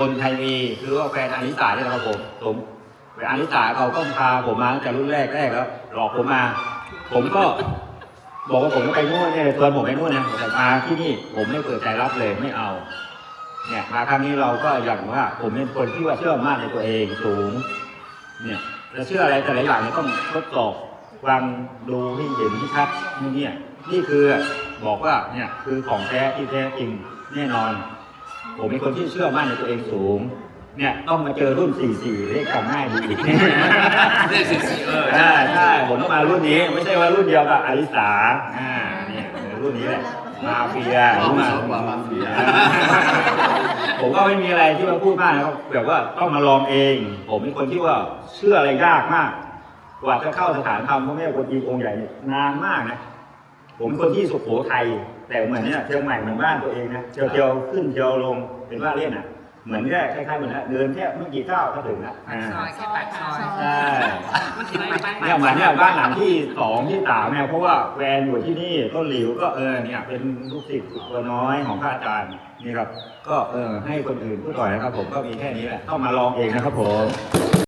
คนไทยมีคือว่าแฟนอานิสาเนี่ยนะครับผมผมแฟนอานิสาเขาก็พาผมมาตั้งแต่รุ่นแรกแรกแล้วหลอกผมมา ผมก็บอกว่าผมก็ไปนู่นเนี่ยชวนผมไปนู่นนะแต่มาที่นี่ผมไม่เปิดใจรับเลยไม่เอา เนี่ยมาครั้งนี้เราก็อย่างว่า ผมเป็นคนที่ว่าเชื่อมั่นในตัวเองสูง เนี่ยจะเชื่ออะไรแต่ละอย่างเนี่ยต้องทดสอบฟังดูให้เห็นที่ชัดนี่เนี่ยนี่คือบอกว่าเนี่ยคือของแท้ที่แท้จริงแน่นอน ผมเป็นคนที่เชื่อมั่นในตัวเองสูง เนี่ยต้องมาเจอรุ่น 44 เลขจำง่ายดีอีกเลขสี่สี่เออใช่ใช่ผมต้องมารุ่นนี้ ไม่ใช่ว่ารุ่นเดียวกับอลิสาอ่าเนี่ยเออรุ่นนี้แหละมาเฟียเอารู้มามาสองกว่ามาเฟียผมก็ไม่มีอะไรที่มาพูดมากนะครับแบบว่าต้องมาลองเอง ผมเป็นคนที่ว่าเชื่ออะไรยากมาก กว่าจะเข้าสถานธรรมพระแม่กวนอิมองค์ใหญ่เนี่ยนานมากนะ ผมเป็นคนที่สุโขทัยแต่เหมือนเนี่ยเชียงใหม่เหมือนบ้านตัวเองนะเที่ยวเที่ยวขึ้นเที่ยวลงเป็นว่าเล่นอะ เหมือนแค่คล้ายๆเหมือนนะเดินแค่ไม่กี่ก้าวก็ถึงละอ่าซอยแค่ปากซอยใช่มันถึงไปเนี่ยเหมือนเนี่ยบ้านหลังที่สองที่สามเนี่ยเพราะว่าแฟนอยู่ที่นี่ต้นหลิวก็เออเนี่ยเป็นลูกศิษย์ตัวน้อยของพระอาจารย์นี่ครับ ก็เออให้คนอื่นพูดต่อยนะครับ ผมก็มีแค่นี้แหละเข้ามาลองเองนะครับผม